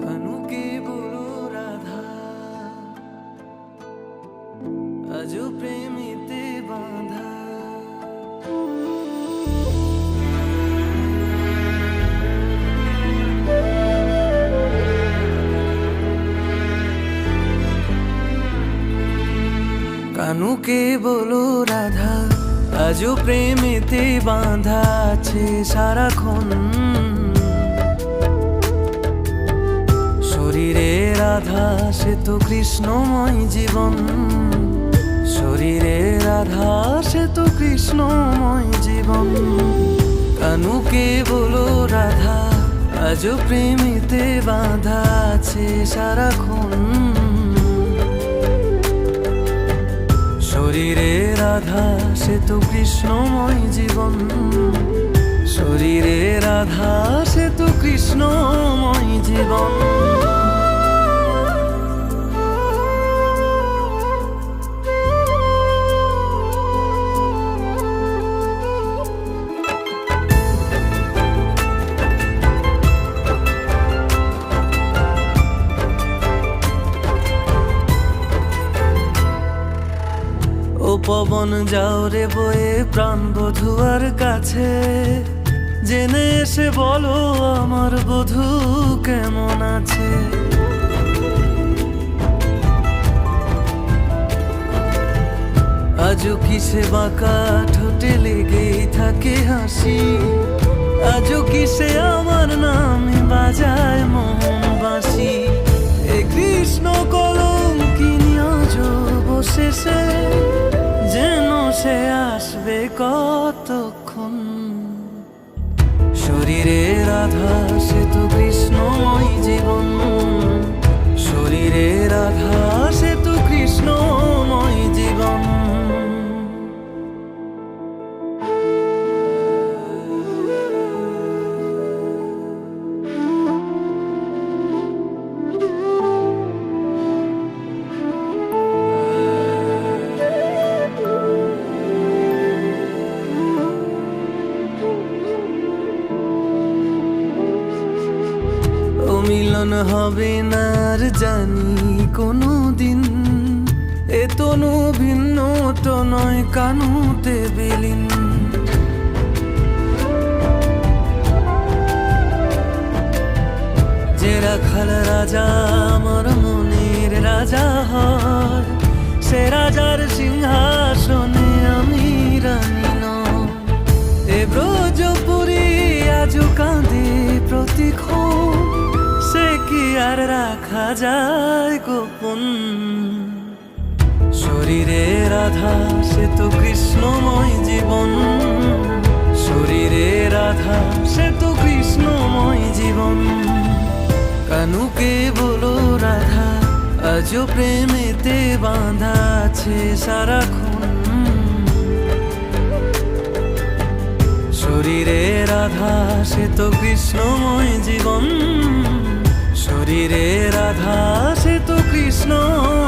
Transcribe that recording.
কানুকে বলো রাধা। আজও প্রেমিতে প্রেমেতে বাঁধা আছে সারাক্ষণ। রাধা, সে তো কৃষ্ণময় জীবন। শরীরে রাধা, সে তো কৃষ্ণময় জীবন। কানুকে বলো রাধা, আজও প্রেমেতে বাঁধা আছে সারাক্ষণ। শরীরে রাধা, সে তো কৃষ্ণময় জীবন। শরীরে রাধা, সে তো কৃষ্ণময় জীবন। পবন যাও রে বয়ে প্রাণ বধুয়ার কাছে। জেনে এসে বলো আমার বধু কেমন আছে। আজও কিসে বাঁকা ঠোঁটে লেগেই থাকে হাসি? আজও কিসে আমার নামে বাজায় মোহন বাঁশি? এ কৃষ্ণ কলম কিনি আজ বসে সে যেন সে আসবে কতক্ষণ? শরীরে রাধা সে তো কৃষ্ণময় জীবন। শরীরে রাধা মিলন হবে না জানি কোনো দিন এ তনু ভিন্ন, তো নয় কানুতে বিলীন। যে রাখাল রাজা আমার মনের রাজা হয়, সে রাজার সিংহাসনে আমি রানী এ ব্রজপুরি আজও কাঁদে প্রতিক্ষণ আর রাখা যায় গোপন। শরীরে রাধা সে তো কৃষ্ণময় জীবন। শরীরে রাধা সে তো কৃষ্ণময় জীবন। কানুকে বলো রাধা, আজও প্রেমেতে বাঁধা আছে সারাক্ষণ। শরীরে রাধা সে তো কৃষ্ণময় জীবন। শরীরে রাধা সে তো কৃষ্ণময় জীবন